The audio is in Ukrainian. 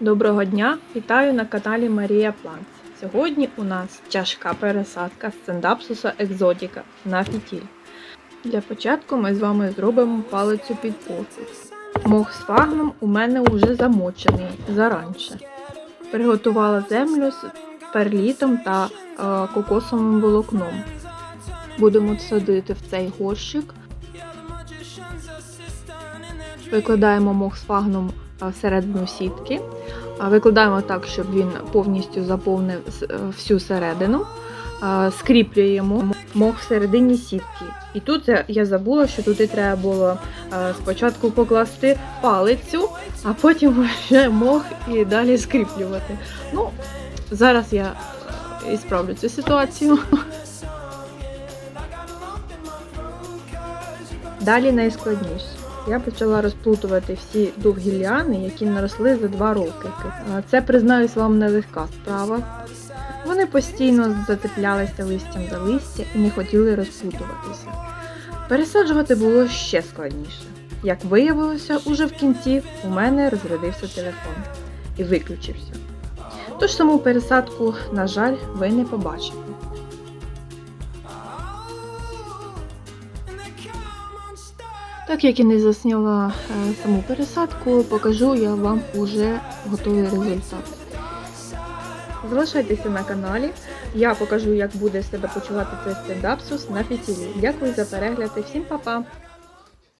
Доброго дня! Вітаю на каналі Марія Планц. Сьогодні у нас тяжка пересадка стендапсуса екзотіка на фітіль. Для початку ми з вами зробимо палицю під посуд. Мох з фагном у мене вже замочений заранше. Приготувала землю з перлітом та кокосовим волокном. Будемо садити в цей горщик. Викладаємо мох з фагном а, всередину сітки. Викладаємо так, щоб він повністю заповнив е, всю середину. Скріплюємо мох всередині сітки. І тут я- забула, що туди треба було е, спочатку покласти палицю, а потім вже мох і далі скріплювати. Ну, зараз я е, і справлю цю ситуацію. Далі найскладніше. Я почала розплутувати всі довгі ліани, які наросли за два роки. Це, признаюсь вам, нелегка справа. Вони постійно зацеплялися листям за листя і не хотіли розплутуватися. Пересаджувати було ще складніше. Як виявилося, уже в кінці у мене розрядився телефон і виключився. Тож саму пересадку, на жаль, ви не побачите. Так як я не засняла е, саму пересадку, покажу я вам уже готовий результат. Залишайтеся на каналі. Я покажу, як буде себе почувати цей стендапсус на фітілі. Дякую за перегляд і всім па-па!